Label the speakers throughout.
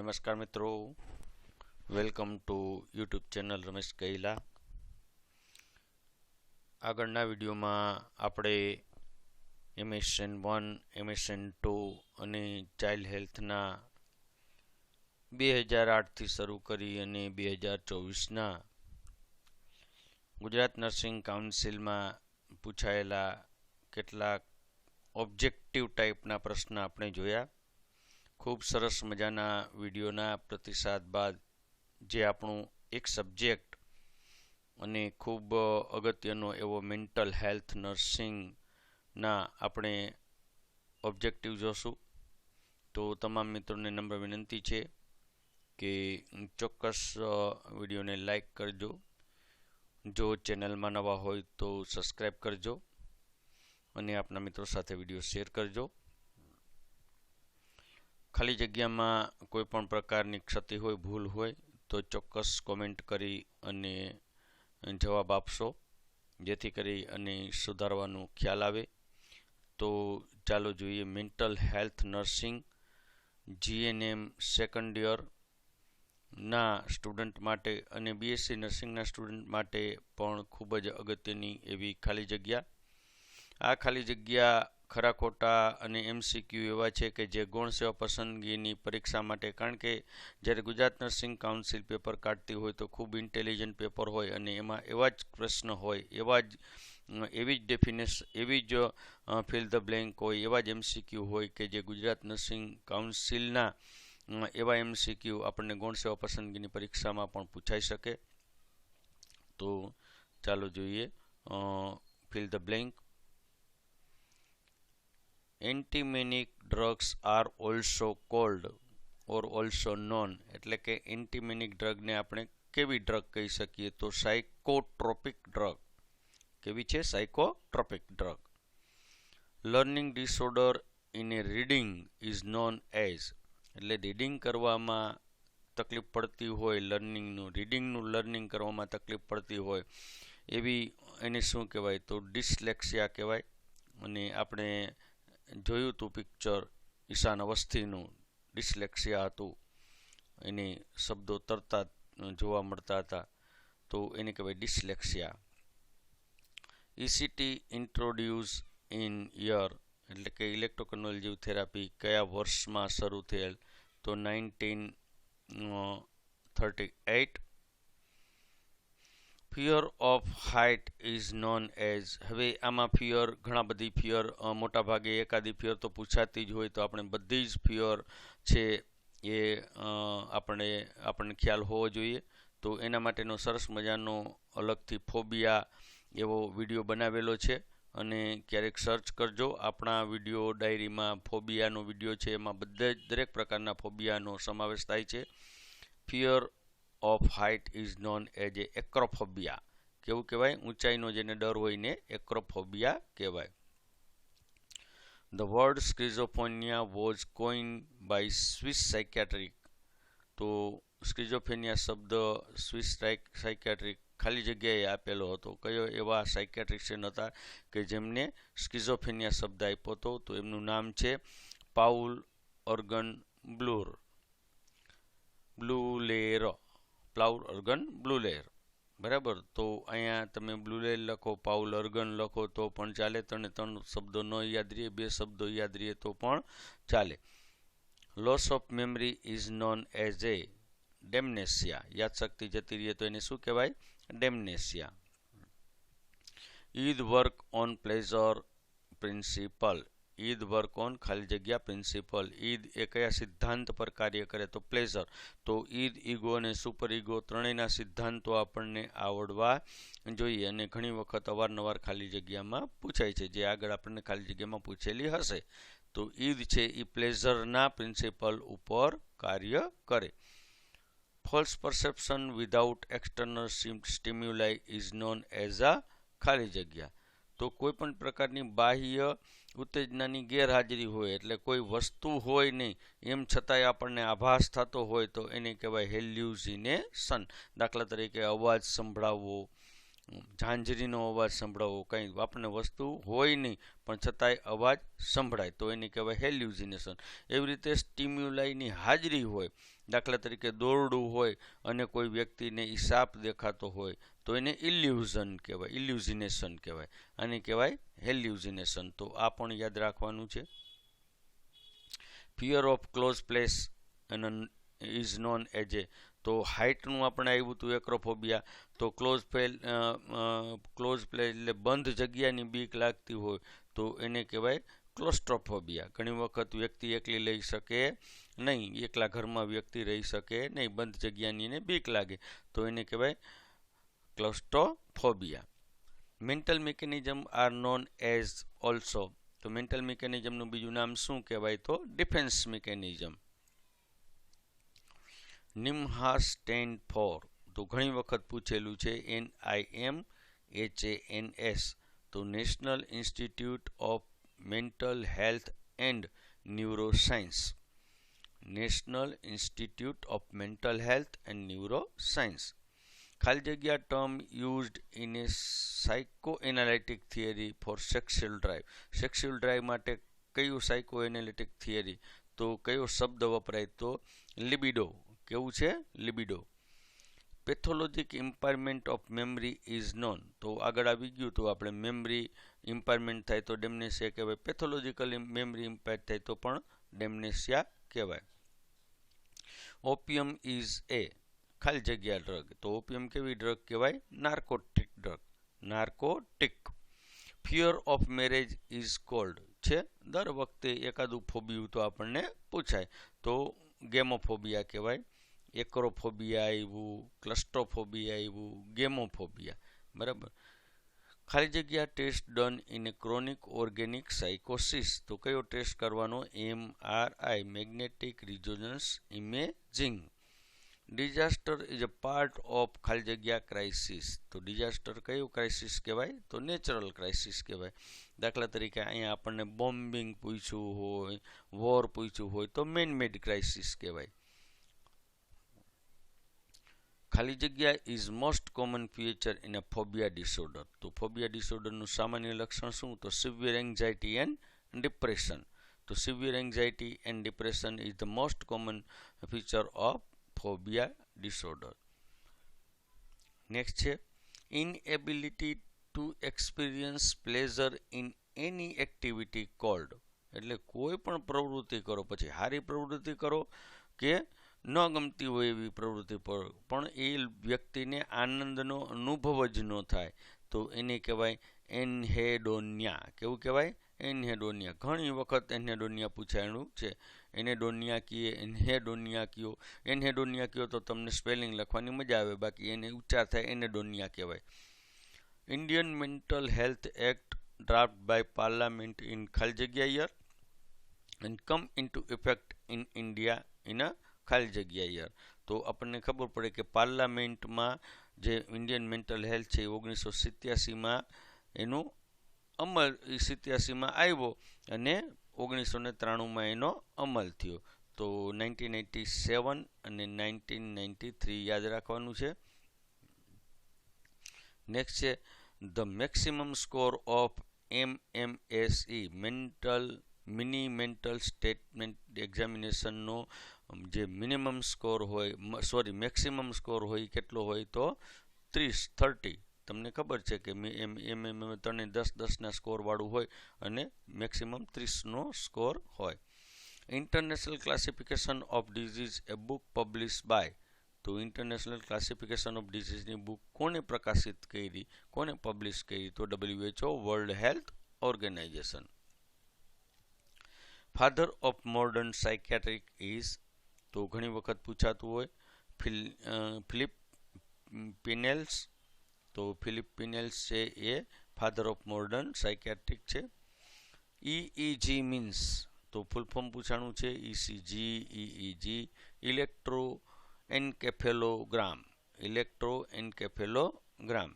Speaker 1: નમસ્કાર મિત્રો. Welcome to YouTube channel Ramesh Kaila આગળના વિડીયોમાં આપણે એમએસએન વન એમએસએન ટુ અને ચાઇલ્ડ હેલ્થના બે હજાર આઠથી શરૂ કરી અને બે હજાર ચોવીસના ગુજરાત નર્સિંગ કાઉન્સિલમાં પૂછાયેલા કેટલાક ઓબ્જેક્ટિવ ટાઈપના પ્રશ્ન આપણે જોયા. ખૂબ સરસ મજાના વિડીયોના પ્રતિસાદ બાદ જે આપણું એક સબ્જેક્ટ અને ખૂબ અગત્યનો એવો મેન્ટલ હેલ્થ નર્સિંગના આપણે ઓબ્જેક્ટિવ જોશું. તો તમામ મિત્રોને નમ્ર વિનંતી છે કે ચોક્કસ વિડીયોને લાઈક કરજો. જો ચેનલમાં નવા હોય તો સબસ્ક્રાઈબ કરજો અને આપના મિત્રો સાથે વીડિયો શેર કરજો. ખાલી જગ્યામાં કોઈ પણ પ્રકારની ક્ષતિ હોય, ભૂલ હોય, તો ચોક્કસ કોમેન્ટ કરી અને જવાબ આપશો. જેથી કરી અને સુધારવાનો ખ્યાલ આવે. તો ચાલો જોઈએ mental health nursing GNM second year ના સ્ટુડન્ટ માટે અને બીએસસી નર્સિંગના સ્ટુડન્ટ માટે પણ ખૂબ જ અગત્યની એવી ખાલી જગ્યા. આ ખાલી જગ્યા ખરા ખોટા અને એમસીક્યુ એવા છે કે જે ગૌણ સેવા પસંદગીની પરીક્ષા માટે, કારણ કે જ્યારે ગુજરાત નર્સિંગ કાઉન્સિલ પેપર કાઢતી હોય તો ખૂબ ઇન્ટેલિજન્ટ પેપર હોય અને એમાં એવા જ પ્રશ્ન હોય, એવા જ એવી જ ડેફિનેશ એવી જ ફિલ ધ બ્લેન્ક હોય, એવા જ એમસીક્યુ હોય કે જે ગુજરાત નર્સિંગ કાઉન્સિલના એવા એમસીક્યુ આપણને ગૌણ સેવા પસંદગીની પરીક્ષામાં પણ પૂછાઈ શકે. તો ચાલો જોઈએ fill the blank antimanic drugs are also called or also known એટલે કે એન્ટીમેનિક ડ્રગને આપણે કેવી ડ્રગ કહી શકીએ તો સાયકોટ્રોપિક ડ્રગ કેવી છે? Psychotropic drug learning disorder in a reading is known as એટલે રીડિંગ કરવામાં તકલીફ પડતી હોય લર્નિંગનું રીડિંગનું લર્નિંગ કરવામાં તકલીફ પડતી હોય, એવી એને શું કહેવાય તો ડિસલેક્સિયા કહેવાય. અને આપણે જોયું હતું પિક્ચર ઈશાન અવસ્થીનું ડિસલેક્સિયા હતું. એની શબ્દો તરતા જોવા મળતા હતા. તો એને કહેવાય dyslexia ECT introduce in year એટલે કે ઇલેક્ટ્રોકન્વલ્સિવ થેરાપી કયા વર્ષમાં શરૂ થયેલ? તો nineteen thirty eight fear of height is known as હવે આમાં ફિયર ઘણા બધી ફિયર મોટાભાગે એકાદી ફિયર તો પૂછાતી જ હોય તો આપણે બધી જ ફિયર છે એ આપણે, આપણને ખ્યાલ હોવો જોઈએ. તો એના માટેનો સરસ મજાનો અલગથી ફોબિયા એવો વીડિયો બનાવેલો છે અને ક્યારેક સર્ચ કરજો. આપણા વીડિયો ડાયરીમાં ફોબિયાનો વીડિયો છે. એમાં બધે જ દરેક પ્રકારના ફોબિયાનો સમાવેશ થાય છે. Fear of height is known as a acrophobia કેવું કહેવાય? ઊંચાઈનો જેને ડર હોય ને એક્રોફોબિયા કહેવાય. The word schizophrenia was coined by Swiss psychiatric તો સ્ક્રિઝોફેનિયા શબ્દ સ્વિસ સાયકેટ્રિક ખાલી જગ્યાએ આપેલો હતો. કયો એવા સાયકેટ્રિશિયન હતા કે જેમને સ્કિઝોફેનિયા શબ્દ આપ્યો હતો? તો એમનું નામ છે પાઉલ ઓર્ગન બ્લુર. બ્લુલેર. પ્લાઉર અર્ગન બ્લુલેર બરાબર? તો અહીંયા તમે બ્લુલેર લખો પાઉલ અર્ગન લખો, તો પણ ચાલે. ત્રણે ત્રણ શબ્દો ન યાદ રહીએ બે શબ્દો યાદ રહીએ તો પણ ચાલે. Loss of memory is known as a dementia યાદશક્તિ જતી રહીએ તો એને શું કહેવાય? Dementia id work on pleasure principle id work on ખાલી જગ્યા પ્રિન્સિપલ. ઈદ એ કયા સિદ્ધાંત પર કાર્ય કરે તો પ્લેઝર તો ઈદ, ઈગો અને સુપર ઈગો ત્રણેયના સિદ્ધાંતો આપણને આવડવા જોઈએ અને ઘણી વખત અવારનવાર ખાલી જગ્યામાં પૂછાય છે. જે આગળ આપણને ખાલી જગ્યામાં પૂછેલી હશે. તો ઈદ છે એ પ્લેઝરના પ્રિન્સિપલ ઉપર કાર્ય કરે. False perception without external stimuli is known as a ખાલી જગ્યા. તો કોઈ પણ પ્રકારની બાહ્ય ઉત્તેજનાની ગેરહાજરી હોય એટલે કોઈ વસ્તુ હોય નહીં. એમ છતાંય આપણને આભાસ થતો હોય તો એને કહેવાય હેલ્યુઝિનેશન. દાખલા તરીકે અવાજ સંભળાવવો, ઝાંઝરીનો અવાજ સંભળાવવો કંઈ આપણને વસ્તુ હોય નહીં, પણ છતાંય અવાજ સંભળાય તો એને કહેવાય હેલ્યુઝિનેશન. એવી રીતે સ્ટિમ્યુલાઈની હાજરી હોય દાખલા તરીકે દોરડું હોય અને કોઈ વ્યક્તિને એ સાપ દેખાતો હોય, તો એને ઇલ્યુઝન કહેવાય ઇલ્યુઝિનેશન કહેવાય. આને કહેવાય હેલ્યુઝિનેશન તો આ પણ યાદ રાખવાનું છે. Fear of close place an is known as a તો હાઇટનું આપણે આવ્યું હતું એક્રોફોબિયા તો ક્લોઝ ફેલ ક્લોઝ પ્લે એટલે બંધ જગ્યાની બીક લાગતી હોય, તો એને કહેવાય ક્લોસ્ટ્રોફોબિયા ઘણી વખત વ્યક્તિ એકલી લઈ શકે નહીં, એકલા ઘરમાં વ્યક્તિ રહી શકે નહીં, બંધ જગ્યાની એને બીક લાગે. તો એને કહેવાય claustrophobia mental mechanism are known as also તો મેન્ટલ મિકેનિઝમનું બીજું નામ શું કહેવાય તો? ડિફેન્સ મિકેનિઝમ નિમ્હા સ્ટેન્ડ ફોર તો ઘણી વખત પૂછેલું છે N I M H N S તો national institute of mental health and neuro science national institute of mental health and neuro science ખાલી જગ્યા term used in a psycho analytic theory for sexual drive sexual drive માટે કયું psycho analytic theory? તો કયો શબ્દ વપરાય? તો libido. કેવું છે? Libido. Pathologic impairment of memory is known. તો આગળ આવી ગયું, તો આપણે મેમરી ઇમ્પાયરમેન્ટ થાય તો ડેમનેશિયા કહેવાય. પેથોલોજીકલ મેમરી ઇમ્પાયર થાય તો પણ ડેમનેશિયા કહેવાય. ઓપિયમ ઇઝ એ ખાલી જગ્યા ડ્રગ તો ઓપિયમ કેવી ડ્રગ કહેવાય? Narcotic drug narcotic fear of marriage is called છે? દર વખતે એકાદું ફોબિયું તો આપણને પૂછાય. તો ગેમોફોબિયા કહેવાય એક્રોફોબિયા આવ્યું ક્લસ્ટ્રોફોબિયા આવ્યું ગેમોફોબિયા બરાબર? ખાલી જગ્યા test done in chronic organic સાયકોસિસ. તો કયો ટેસ્ટ કરવાનો? M R I magnetic resonance imaging disaster is a part of ખાલી જગ્યા ક્રાઇસિસ તો ડિઝાસ્ટર કયું ક્રાઇસિસ કહેવાય? તો નેચરલ ક્રાઇસિસ કહેવાય. દાખલા તરીકે અહીંયા આપણને બોમ્બિંગ પૂછ્યું હોય વોર પૂછ્યું હોય, તો મેન મેડ ક્રાઇસિસ કહેવાય. ખાલી જગ્યા is most common feature in a phobia disorder તો ફોબિયા ડિસઓર્ડરનું સામાન્ય લક્ષણ શું? તો સિવિયર એન્ઝાઇટી એન્ડ ડિપ્રેશન તો severe anxiety and depression is the most common feature of phobia disorder next છે inability to experience pleasure in any activity called એટલે કોઈ પણ પ્રવૃત્તિ કરો, પછી સારી પ્રવૃત્તિ કરો કે ન ગમતી હોય એવી પ્રવૃત્તિ પર. પણ એ વ્યક્તિને આનંદનો અનુભવ જ ન થાય. તો એને કહેવાય એનહેડોનિયા. કેવું કહેવાય? એનહેડોનિયા. ઘણી વખત એનહેડોનિયા પૂછાયેલું છે. એનેડોનિયા કીએ એનહેડોનિયા કયો એનહેડોનિયા કયો તો તમને સ્પેલિંગ લખવાની મજા આવે. બાકી એને ઉચ્ચાર થાય એનેડોનિયા કહેવાય. Indian mental health act draft by parliament in ખાલી જગ્યા year. And come into effect in India. In a ખાલી જગ્યા યર. તો આપણને ખબર પડે કે પાર્લામેન્ટમાં જે ઇન્ડિયન મેન્ટલ હેલ્થ છે એ ઓગણીસો સિત્યાસીમાં એનું અમલ સિત્યાસીમાં આવ્યો અને ઓગણીસો ને ત્રાણુંમાં એનો અમલ થયો. તો નાઇન્ટીન એટી સેવન અને નાઇન્ટીન નાઇન્ટી થ્રી યાદ રાખવાનું છે. નેક્સ્ટ છે, the maximum score of M M S E, mental, mini mental statement એક્ઝામિનેશનનો જે મિનિમમ સ્કોર હોય સોરી મેક્સિમમ સ્કોર હોય, કેટલો હોય તો ત્રીસ થર્ટી તમને ખબર છે કે એમ એમ એમ ત્રણે દસ, દસના સ્કોરવાળું હોય અને મેક્સિમમ ત્રીસનો સ્કોર હોય. International classification of disease a book publish by તો ઇન્ટરનેશનલ ક્લાસિફિકેશન ઓફ ડિઝીઝની બુક કોને પ્રકાશિત કરી કોને પબ્લિશ કરી? તો WHO world health organization father of modern psychiatric is તો ઘણી વખત પૂછાતું હોય ફિલિપ પિનેલ્સ, તો ફિલિપ પિનેલ્સ છે એ ફાધર ઓફ મોર્ડન સાયકેટ્રિક છે. ઇઈજી મીન્સ તો ફૂલ ફોર્મ પૂછાણું છે ECG EEG electroencephalogram electro encephalogram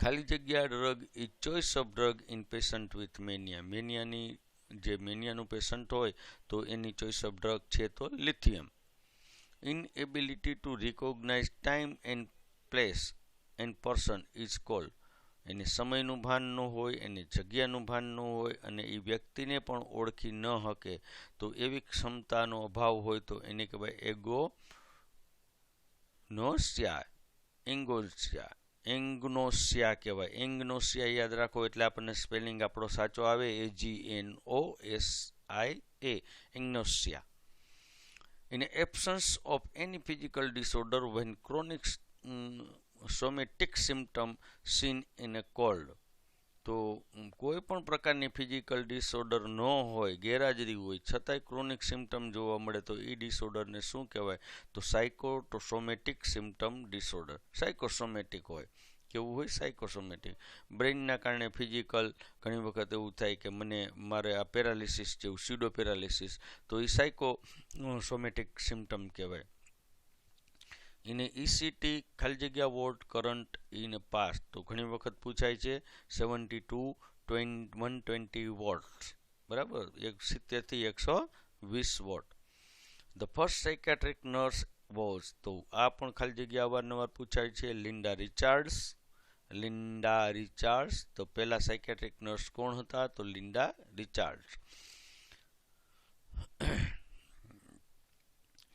Speaker 1: ખાલી જગ્યા drug is choice of drug in patient with mania મેનિયાની જે મેનિયાનું પેશન્ટ હોય તો એની ચોઈસ ઓફ ડ્રગ છે તો lithium. Inability to recognise time and place and person is called એને સમયનું ભાન ન હોય, એને જગ્યાનું ભાન ન હોય અને એ વ્યક્તિને પણ ઓળખી ન શકે તો એવી ક્ષમતાનો અભાવ હોય તો એને કહેવાય એગો નોસ્યા એંગોસ્યા એંગ્નોસિયા કહેવાય એંગ્નોસિયા યાદ રાખો એટલે આપણને સ્પેલિંગ આપણો સાચો આવે A G N O S I A agnosia in absence of any physical disorder when chronic somatic symptom seen in a cold તો કોઈ પણ પ્રકારની ફિઝિકલ ડિસઓર્ડર ન હોય, ગેરહાજરી હોય, છતાંય ક્રોનિક સિમ્ટમ જોવા મળે તો એ ડિસઓર્ડરને શું કહેવાય? તો સાયકોટોસોમેટિક સિમ્ટમ ડિસઓર્ડર સાયકોસોમેટિક હોય. કેવું હોય? સાયકોસોમેટિક બ્રેઇનના કારણે ફિઝિકલ ઘણી વખત એવું થાય કે મને, મારે આ પેરાલિસિસ જેવું સ્યુડો પેરાલિસિસ તો એ સાયકો સોમેટિક સિમ્ટમ કહેવાય. ઇન ઇસીટી ખાલી જગ્યા વોટ, કરંટ ઇન પાસ્ટ તો ઘણી વખત પૂછાય છે seventy to twenty one twenty watt. બરાબર? એક સિત્તેરથી એકસો વીસ vote. The first psychiatric nurse was તો આ પણ ખાલી જગ્યા અવારનવાર પૂછાય છે, લિન્ડા રિચાર્ડ્સ. લિન્ડા રિચાર્ડ્સ, તો પહેલાં સાયકેટ્રિક નર્સ કોણ હતા? તો Linda Richards.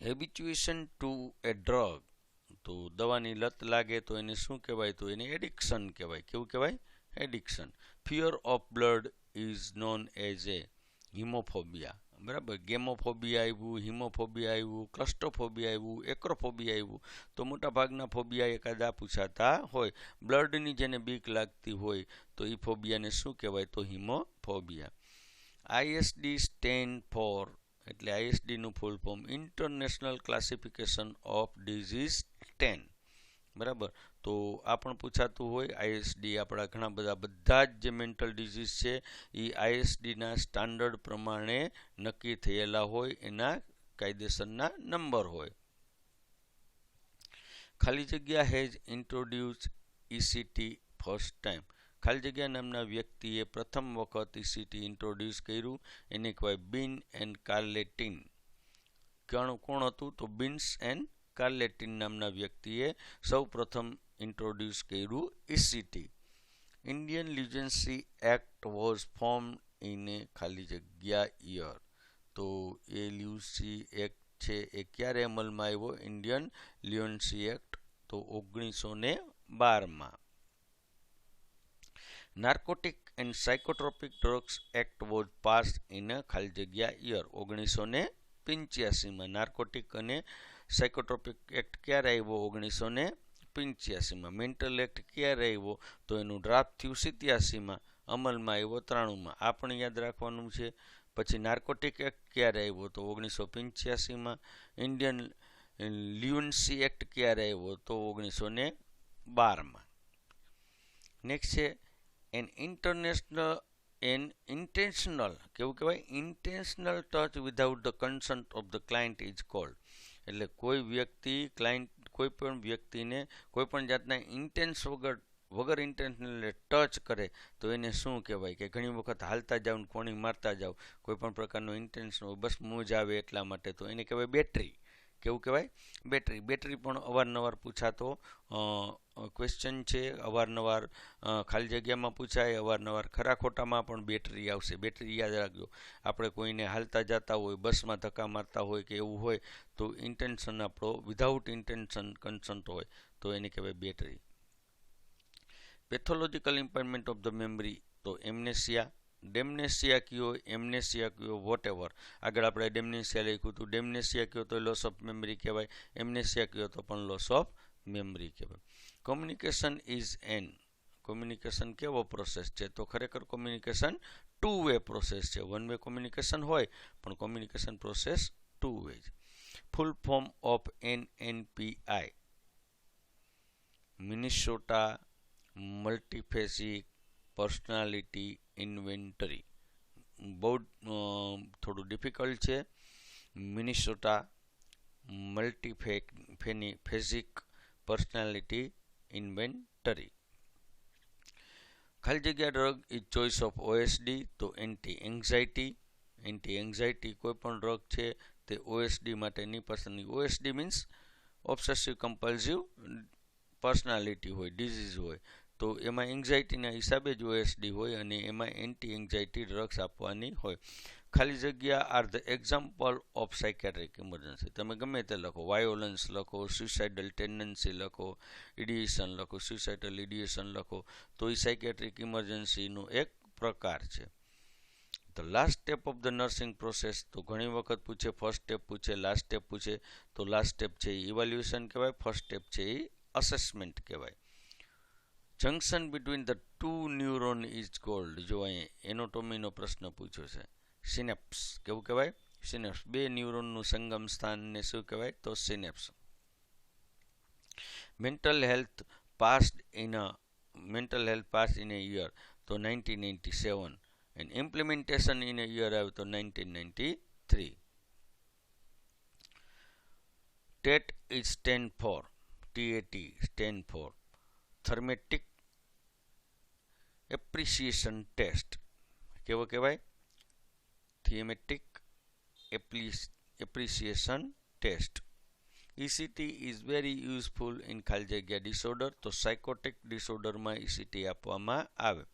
Speaker 1: Habituation to a drug તો દવાની લત લાગે તો એને શું કહેવાય? તો એને એડિક્શન કહેવાય. કેવું કહેવાય? Addiction. Fear of blood is known as a hemophobia બરાબર? ગેમોફોબિયા આવ્યું, હિમોફોબિયા આવ્યું, ક્લસ્ટોફોબિયા આવ્યું, એક્રોફોબિયા આવ્યું. તો મોટાભાગના ફોબિયા એકાદા પૂછાતા હોય. બ્લડની જેને બીક લાગતી હોય, તો એ ફોબિયાને શું કહેવાય? તો હિમોફોબિયા. આઈએસડી સ્ટેન્ડ ફોર, એટલે આઈએસડીનું full form, international classification of disease ten બરાબર? તો આ પણ પૂછાતું હોય આઈએસડી આપણા ઘણા બધા બધા જ જે મેન્ટલ ડિઝીઝ છે એ આઈએસડીના સ્ટાન્ડર્ડ પ્રમાણે નક્કી થયેલા હોય, એના કાયદેસરના નંબર હોય. ખાલી જગ્યા has introduce ECT first time ખાલી જગ્યા નામના વ્યક્તિએ પ્રથમ વખત ઇસીટી ઇન્ટ્રોડ્યુસ કર્યું, એને કહેવાય બિન એન્ડ કાર્લેટિન કોણ કોણ હતું? તો બિન્સ એન્ડ કાર્લેટિન નામના વ્યક્તિએ સૌ પ્રથમ ઇન્ટ્રોડ્યુસ કર્યું ECT Indian lunacy act was form in a ખાલી જગ્યા યર તો એ લ્યુસી એક્ટ છે એ ક્યારે અમલમાં આવ્યો? ઇન્ડિયન લ્યુન્સી એક્ટ તો ઓગણીસો ને બારમાં narcotic and psychotropic drugs act was pass in ખાલી જગ્યા યર ઓગણીસો ને પંચ્યાસીમાં. નાર્કોટિક અને સાયકોટ્રોપિક એક્ટ ક્યારે આવ્યો ઓગણીસો ને પંચ્યાસીમાં? મેન્ટલ એક્ટ ક્યારે આવ્યો? તો એનું ડ્રાફ્ટ થયું સિત્યાસીમાં, અમલમાં આવ્યો ત્રાણુંમાં. આ પણ યાદ રાખવાનું છે. પછી નાર્કોટિક એક્ટ ક્યારે આવ્યો? તો ઓગણીસો પંચ્યાસીમાં ઇન્ડિયન લ્યુન્સી એક્ટ ક્યારે આવ્યો? તો ઓગણીસો ને બારમાં. નેક્સ્ટ છે એન ઇન્ટરનેશનલ એન ઇન્ટેન્શનલ કેવું કહેવાય? Intentional touch without the consent of the client is called એટલે કોઈ વ્યક્તિ ક્લાયન્ટ કોઈ પણ વ્યક્તિને કોઈ પણ જાતના ઇન્ટેન્સ વગર વગર ઇન્ટેન્શનલ ટચ કરે, તો એને શું કહેવાય કે ઘણી વખત હાલતા જાઓ કોણી મારતા જાઓ કોઈ પણ પ્રકારનો ઇન્ટેન્શન બસ મોજ આવે એટલા માટે તો એને કહેવાય બેટરી કેવું કહેવાય? બેટરી. બેટરી પણ અવારનવાર પૂછાતો ક્વેશ્ચન છે. અવારનવાર ખાલી જગ્યામાં પૂછાય, અવારનવાર ખરા ખોટામાં પણ બેટરી આવશે. બેટરી યાદ રાખજો. આપણે કોઈને હાલતા જતા હોય, બસમાં ધક્કા મારતા હોય કે એવું હોય, તો ઇન્ટેન્શન આપણો વિધાઉટ ઇન્ટેન્શન કન્સન્ટ હોય, તો એને કહેવાય battery. Pathological impairment of the memory તો એમનેસિયા ડેમનેશિયા કયો એમનેશિયા કયો વોટ એવર આગળ આપણે ડેમનેશિયા લખ્યું હતું. ડેમનેશિયા કયો તો લોસ ઓફ મેમરી કહેવાય. એમનેશિયા કયો તો પણ લોસ ઓફ મેમરી કહેવાય. કોમ્યુનિકેશન ઇઝ એન કોમ્યુનિકેશન કેવો પ્રોસેસ છે? તો ખરેખર કોમ્યુનિકેશન ટુ વે પ્રોસેસ છે. વન વે કોમ્યુનિકેશન હોય, પણ કોમ્યુનિકેશન પ્રોસેસ ટુ વે છે. Full form of N N P I Minnesota multiphasic personality inventory બહુ થોડું ડિફિકલ્ટ છે. મિનિસોટા મલ્ટીફેક ફેની, ફેઝિક પર્સનાલિટી ઇન્વેન્ટરી ખાલી જગ્યા drug is choice of OSD તો એન્ટી એન્ઝાઇટી એન્ટી એન્ઝાઇટી કોઈ પણ ડ્રગ છે તે ઓએસડી માટેની પસંદગી OSD means obsessive compulsive personality હોય ડિઝીઝ હોય. તો એમાં એન્ઝાયટીના હિસાબે જ ઓએસડી હોય અને એમાં એન્ટી એન્ઝાયટી ડ્રગ્સ આપવાની હોય. ખાલી જગ્યા are the example of psychiatric emergency તમે ગમે તે લખો. વાયોલન્સ લખો સુસાઇડલ ટેન્ડન્સી લખો ઇડિએશન લખો સુસાઇડલ ઇડિએશન લખો, તો એ સાયકેટ્રિક ઇમરજન્સીનો એક પ્રકાર છે. The last step of the nursing process તો ઘણી વખત પૂછે ફર્સ્ટ સ્ટેપ પૂછે લાસ્ટ સ્ટેપ પૂછે, તો લાસ્ટ સ્ટેપ છે એ ઇવેલ્યુએશન કહેવાય ફર્સ્ટ સ્ટેપ છે એ અસેસમેન્ટ કહેવાય. Junction between the two neuron is called જો અહીં એનોટોમીનો પ્રશ્ન પૂછ્યો છે. સિનેપ્સ કેવું કહેવાય? સિનેપ્સ બે ન્યુરોનનું સંગમ સ્થાનને શું કહેવાય? તો synapse mental health passed in a mental health pass in a year તો nineteen ninety seven and implementation in a year આવ્યું તો nineteen ninety three TAT is stand for TAT stand for thematic apperception test કેવો કહેવાય? Thematic apperception test ECT is very useful in ખાલી જગ્યા disorder તો સાયકોટિક ડિસઓર્ડરમાં ઇસીટી આપવામાં આવે.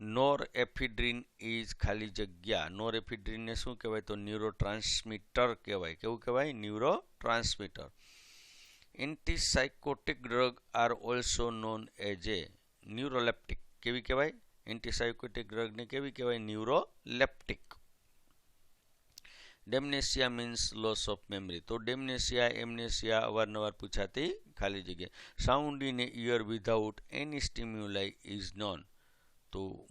Speaker 1: નોર એફિડ્રીન ઇઝ ખાલી જગ્યા નોર એફિડ્રીનને શું કહેવાય? તો ન્યુરો ટ્રાન્સમીટર કહેવાય. કેવું કહેવાય? Neuro transmitter antipsychotic drug are also known as a neuroleptic કેવી કહેવાય? એન્ટીસાયકોટિક ડ્રગને કેવી કહેવાય? Neuroleptic dementia means loss of memory તો ડેમનેશિયા એમનેશિયા અવારનવાર પૂછાતી ખાલી જગ્યા. Sound in ear without any stimuli is known તો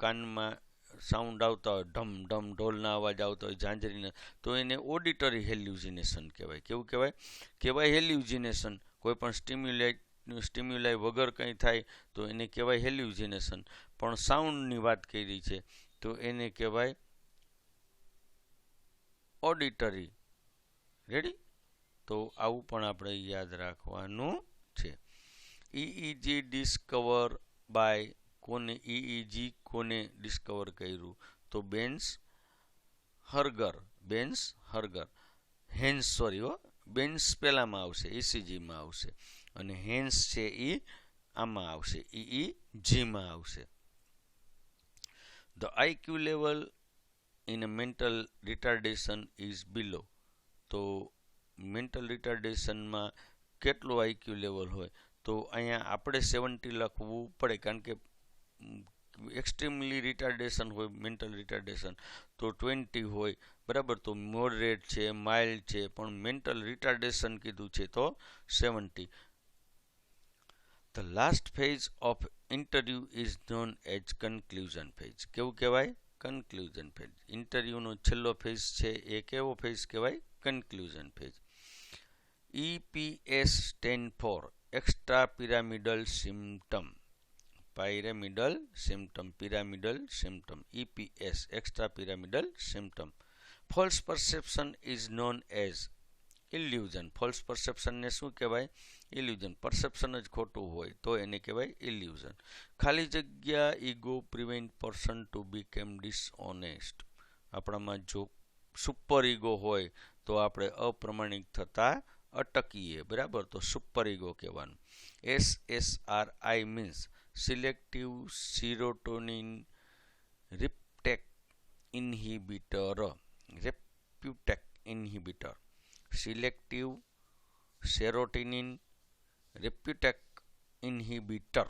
Speaker 1: કાનમાં સાઉન્ડ આવતા હોય, ઢમ ઢમ, ઢોલના અવાજ આવતા હોય, ઝાંઝરીના, તો એને ઓડિટરી હેલ્યુઝિનેશન કહેવાય. કેવું કહેવાય? કહેવાય હેલ્યુઝિનેશન કોઈ પણ સ્ટિમ્યુલેટ સ્ટિમ્યુલાઈ વગર કંઈ થાય તો એને કહેવાય હેલ્યુઝિનેશન પણ સાઉન્ડની વાત કરી છે, તો એને કહેવાય ઓડિટરી રેડી તો આવું પણ આપણે યાદ રાખવાનું છે. ઈઈજી ડિસ્કવર બાય કોને ઈઈજી કોને ડિસ્કવર કર્યું? તો બેન્સ હર્ગર બેન્સ હર્ગર. હેન્સ સોરી હો, બેન્સ પહેલાંમાં આવશે ઈસીજીમાં આવશે. અને હેન્સ છે એ આમાં આવશે. ઈ જીમાં આવશે. The IQ level in mental retardation is below તો મેન્ટલ રિટાર્ડેશનમાં કેટલું આઈક્યુ લેવલ હોય? તો અહીંયા આપણે સેવન્ટી લખવું પડે કારણ કે એક્સ્ટ્રીમલી રિટાર્ડેશન હોય મેન્ટલ રિટાર્ડેશન તો ટ્વેન્ટી હોય, બરાબર? તો મોડરેટ છે માઇલ્ડ છે, પણ મેન્ટલ રિટાર્ડેશન કીધું છે તો seventy the last phase of interview is known as conclusion phase કેવું કહેવાય? કન્ક્લુઝન ફેઝ ઇન્ટરવ્યૂનો છેલ્લો ફેઝ છે એ કેવો ફેઝ કહેવાય? Conclusion phase EPS stand for extra pyramidal symptom pyramidal symptom pyramidal symptom EPS extra pyramidal symptom false perception is known as illusion false પરસેપ્શનને શું કહેવાય? Illusion perception જ ખોટું હોય તો એને કહેવાય ઇલ્યુઝન ખાલી જગ્યા ego prevent person to became dishonest આપણામાં જો સુપર ઈગો હોય તો આપણે અપ્રમાણિક થતા અટકીએ. બરાબર? તો સુપર ઈગો કહેવાનું. S S R I means selective serotonin reuptake inhibitor reuptake inhibitor selective serotonin reuptake inhibitor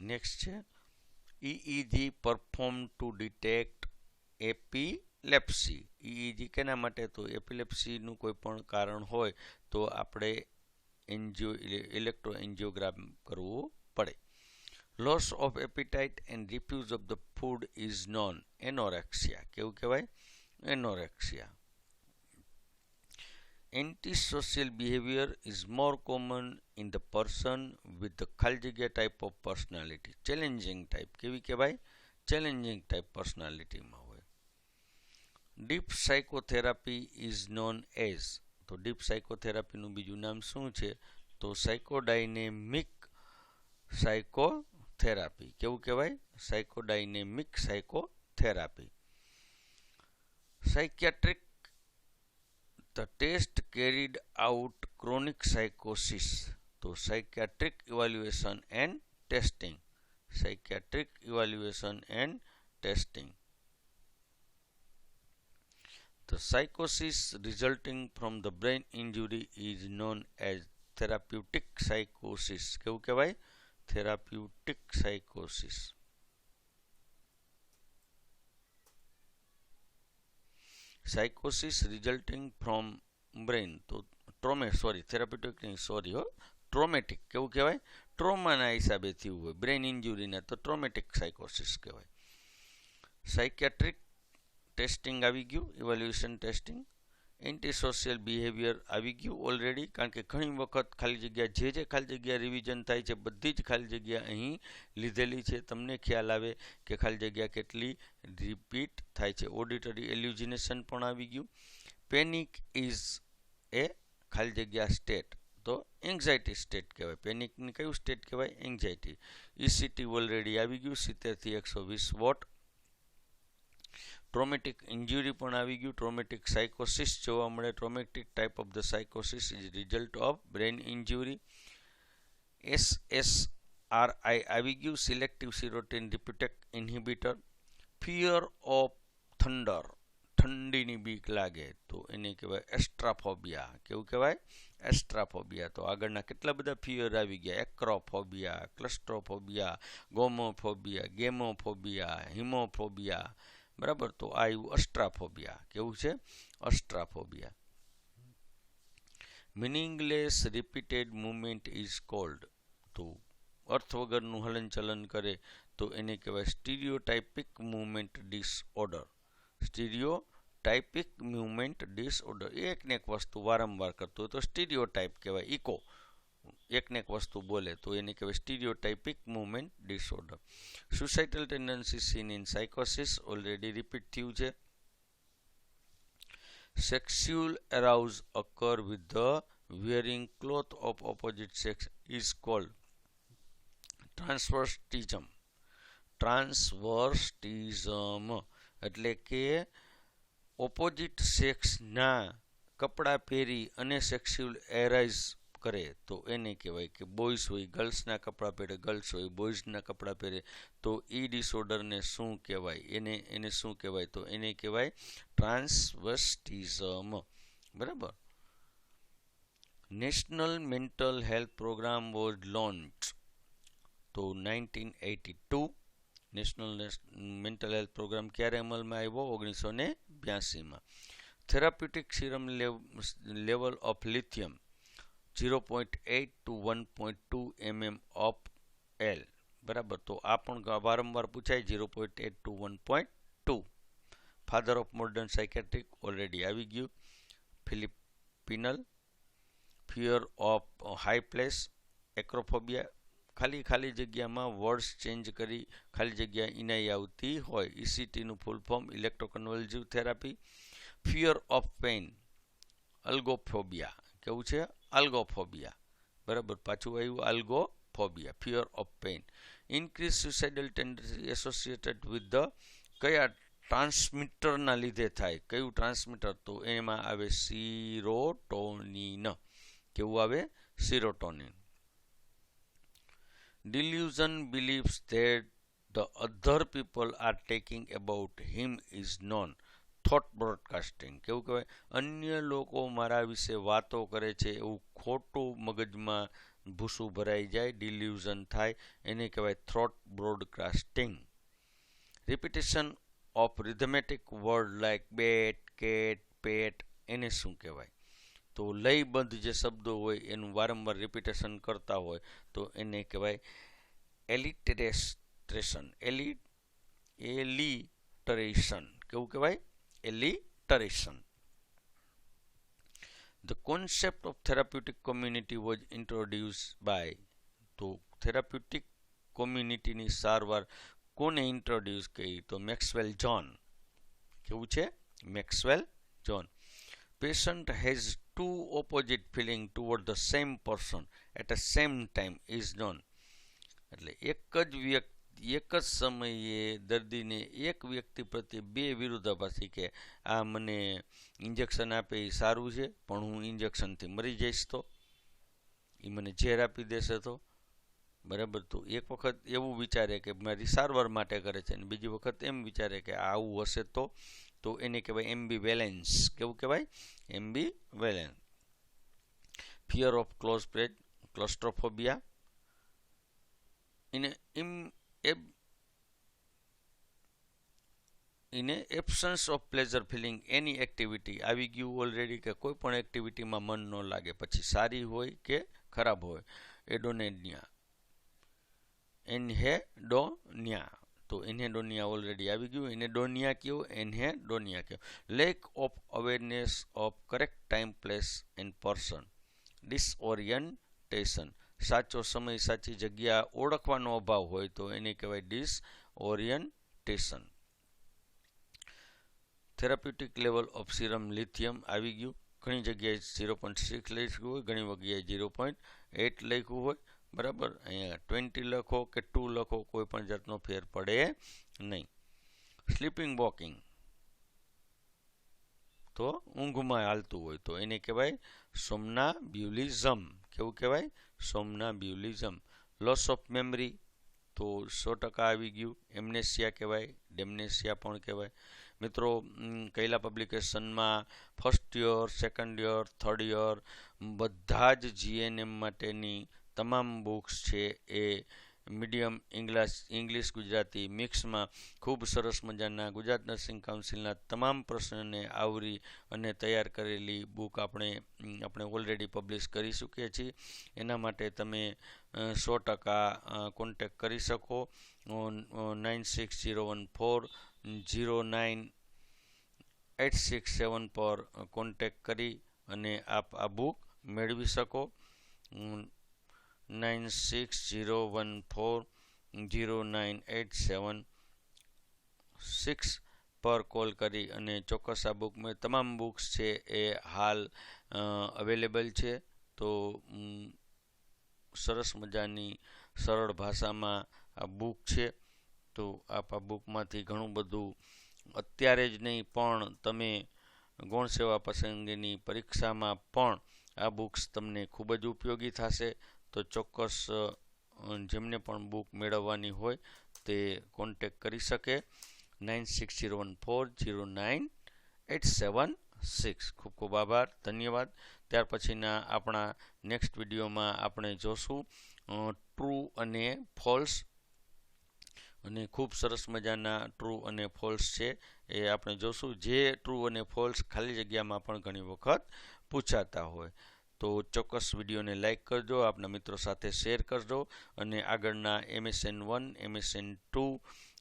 Speaker 1: next છે EEG perform to detect epilepsy EEG કેના માટે? તો એપિલેપ્સીનું કોઈ પણ કારણ હોય તો આપણે એન્જિયો ઇલેક્ટ્રો એન્જિયોગ્રામ કરવું પડે. Loss of appetite and refuse of the food is known anorexia કેવું કહેવાય? Anorexia Antisocial behavior is more common in the person with the ખાલી જગ્યા type of personality. Challenging type. કેવી કહેવાય ચેલેન્જિંગ ટાઈપ પર્સનાલિટીમાં હોય deep psychotherapy is known as તો deep સાયકોથેરાપીનું બીજું નામ શું છે? તો સાયકોડાયનેમિક સાયકોથેરાપી કેવું કહેવાય? Psychodynamic psychotherapy psychiatric The test carried out chronic psychosis to psychiatric evaluation and testing. Psychiatric evaluation and testing. The psychosis resulting from the brain injury is known as therapeutic psychosis. કેવું કહેવાય therapeutic psychosis. સાયકોસિસ resulting from brain તો trauma sorry therapeutic નહીં sorry હો. Traumatic કેવું કહેવાય? ટ્રોમાના હિસાબે થયું હોય. બ્રેઇન ઇન્જુરીના તો ટ્રોમેટિક સાયકોસિસ કહેવાય. સાયકેટ્રિક ટેસ્ટિંગ આવી ગયું evaluation testing anti social behaviour આવી ગયું ઓલરેડી કારણ કે ઘણી વખત ખાલી જગ્યા જે જે ખાલી જગ્યા રિવિઝન થાય છે, બધી જ ખાલી જગ્યા અહીં લીધેલી છે. તમને ખ્યાલ આવે કે ખાલી જગ્યા કેટલી રિપીટ થાય છે. ઓડિટરી એલ્યુઝિનેશન પણ આવી ગયું. પેનિક ઇઝ એ ખાલી જગ્યા સ્ટેટ તો એન્ઝાયટી સ્ટેટ કહેવાય. પેનિકની કયું સ્ટેટ કહેવાય? એન્ઝાયટી ઇસીટી ઓલરેડી આવી ગયું, સિત્તેરથી એકસો વીસ વોટ. ટ્રોમેટિક ઇન્જુરી પણ આવી ગયું. ટ્રોમેટિક સાયકોસિસ જોવા મળે. Traumatic type of the સાયકોસિસ is result of brain injury S S R I આવી ગયું. Selective serotonin reuptake inhibitor fear of thunder ઠંડીની બીક લાગે તો એને કહેવાય એસ્ટ્રાફોબિયા કેવું કહેવાય? એસ્ટ્રાફોબિયા તો આગળના કેટલા બધા ફિયર આવી ગયા? એક્રોફોબિયા ક્લસ્ટ્રોફોબિયા ગોમોફોબિયા ગેમોફોબિયા હિમોફોબિયા બરાબર? તો આ આવ્યું અસ્ટ્રાફોબિયા કેવું છે? Astraphobia meaningless repeated movement is called તો અર્થ વગરનું હલનચલન કરે તો એને કહેવાય stereotypic movement disorder stereotypic movement disorder એકને એક વસ્તુ વારંવાર કરતું હોય તો સ્ટીરિયોટાઇપ કહેવાય. ઇકો એકને એક વસ્તુ બોલે તો એને કહેવાય stereotypic movement disorder suicidal tendency seen in સાયકોસિસ already repeat થયું છે. Sexual arouse occur with the wearing cloth of opposite sex is called transvestism transvestism એટલે કે ઓપોઝિટ સેક્સના કપડાં પહેરી અને સેક્સ્યુઅલ એરાઇઝ કરે તો એને કહેવાય કે બોયઝ હોય ગર્લ્સના કપડાં પહેરે ગર્લ્સ હોય બોયઝના કપડાં પહેરે, તો એ ડિસઓર્ડરને શું કહેવાય? એને એને શું કહેવાય? તો એને કહેવાય ટ્રાન્સવસ્ટિઝમ બરાબર? National mental health programme was launch તો nineteen eighty two national mental health programme ક્યારે અમલમાં આવ્યો? ઓગણીસો ને બ્યાસીમાં. Therapeutic serum level of lithium zero point eight to one point two MM of L બરાબર? તો આ પણ વારંવાર પૂછાય zero point eight to one point two father of modern psychiatric already આવી ગયું. Philippe Pinel fear of high place acrophobia ખાલી ખાલી જગ્યામાં વર્ડ્સ ચેન્જ કરી, ખાલી જગ્યા ઇનાઈ આવતી હોય. ઇસીટીનું full form electroconvulsive therapy fear of pain algophobia કેવું છે? અલ્ગોફોબિયા બરાબર? પાછું આવ્યું algophobia fear of pain increase suicidal tendency associated with the કયા ટ્રાન્સમીટરના લીધે થાય? કયું ટ્રાન્સમીટર તો એમાં આવે સિરોટોનિન કેવું આવે? Serotonin delusion believes that the other people are talking about him is known. Thought broadcasting કેવું કહેવાય. અન્ય લોકો મારા વિશે વાતો કરે છે, એવું ખોટું મગજમાં ભૂસું ભરાઈ જાય ડિલ્યુઝન થાય, એને કહેવાય throat broadcasting repetition of rhythmic word like bat cat pat એને શું કહેવાય? તો લયબદ્ધ જે શબ્દો હોય, એનું વારંવાર રિપીટેશન કરતા હોય, તો એને કહેવાય એલિટરેસ્ટ્રેશન એલિ એલિટરેશન કેવું કહેવાય? એલિટરેશન The concept of therapeutic community was introduced by તો community ની સારવાર કોને ઇન્ટ્રોડ્યુસ કરી? તો મેક્સવેલ જોન કેવું છે? Maxwell John patient has two opposite feeling toward the same person at a same time is known એટલે એક જ વ્યક્તિ એક જ સમયે દર્દીને એક વ્યક્તિ પ્રત્યે બે વિરોધાભાસી કે આ મને ઇન્જેક્શન આપે એ સારું છે, પણ હું ઇન્જેક્શનથી મરી જઈશ તો? એ મને ઝેર આપી દેશે તો? બરાબર? તો એક વખત એવું વિચારે કે મારી સારવાર માટે કરે છે અને બીજી વખત એમ વિચારે કે આવું હશે તો? તો એને કહેવાય એમબી વેલેન્સ કેવું કહેવાય? Ambivalence fear of closed place claustrophobia. એને એબ ઇને absence of pleasure feeling any activity આવી ગયું ઓલરેડી કે કોઈ પણ એક્ટિવિટીમાં મન ન લાગે. પછી સારી હોય કે ખરાબ હોય એડોનેનિયા એનહેડોનિયા તો એનહેડોનિયા ઓલરેડી આવી ગયું. એનેડોનિયા કયો? એનહેડોનિયા કયો. Lack of awareness of correct time place and person disorientation સાચો સમય, સાચી જગ્યા ઓળખવાનો અભાવ હોય તો એને કહેવાય disorientation therapeutic level of serum lithium આવી ગયું. ઘણી જગ્યાએ ઝીરો પોઈન્ટ સિક્સ લખ્યું હોય, ઘણી જગ્યાએ ઝીરો પોઈન્ટ એટ લખ્યું હોય. બરાબર? અહીંયા ટ્વેન્ટી લખો કે ટુ લખો, કોઈ પણ જાતનો ફેર પડે નહીં. સ્લીપિંગ વોકિંગ તો ઊંઘમાં હાલતું હોય તો એને કહેવાય સોમના બ્યુલિઝમ કેવું કહેવાય? Somnambulism loss of memory તો સો ટકા આવી ગયું. એમનેસિયા કહેવાય, ડેમનેસિયા પણ કહેવાય. મિત્રો કૈલા પબ્લિકેશનમાં first year second year third year બધા જ જીએનએમ માટેની તમામ બુક્સ છે એ મીડિયમ ઇંગ્લિશ ઇંગ્લિશ ગુજરાતી મિક્સમાં ખૂબ સરસ મજાના ગુજરાત નર્સિંગ કાઉન્સિલના તમામ પ્રશ્નને આવરી અને તૈયાર કરેલી બુક આપણે આપણે ઓલરેડી પબ્લિશ કરી ચૂકીએ છીએ. એના માટે તમે સો ટકા કોન્ટેક કરી શકો. Nine six zero one four, zero nine eight six seven પર કોન્ટેક કરી અને આપ આ બુક મેળવી શકો. Nine six zero one four zero nine eight seven six પર કોલ કરી અને ચોક્કસ આ બુકમાં તમામ બુક્સ છે એ હાલ અવેલેબલ છે. તો સરસ મજાની, સરળ ભાષામાં આ બુક છે. તો આપ આ બુકમાંથી ઘણું બધું અત્યારે જ નહીં, પણ તમે ગૌણ સેવા પસંદગીની પરીક્ષામાં પણ આ બુક્સ તમને ખૂબ જ ઉપયોગી થશે. તો ચોક્કસ જેમને પણ બુક મેળવવાની હોય તે કોન્ટેક કરી શકે. Nine six zero one four zero nine eight seven six ખૂબ ખૂબ આભાર, ધન્યવાદ. ત્યાર પછીના આપણા નેક્સ્ટ વિડીયોમાં આપણે જોશું ટ્રુ અને ફોલ્સ અને ખૂબ સરસ મજાના ટ્રુ અને ફોલ્સ છે એ આપણે જોશું. જે ટ્રુ અને ફોલ્સ ખાલી જગ્યામાં પણ ઘણી વખત પૂછાતા હોય. તો ચોક્કસ વિડીયોને લાઇક કરજો, આપના મિત્રો સાથે શેર કરજો અને આગળના એમએસએન વન, એમએસએન ટુ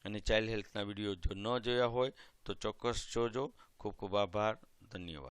Speaker 1: અને ચાઇલ્ડ હેલ્થના વીડિયો જો ન જોયા હોય તો ચોક્કસ જોજો. ખૂબ ખૂબ આભાર. ધન્યવાદ.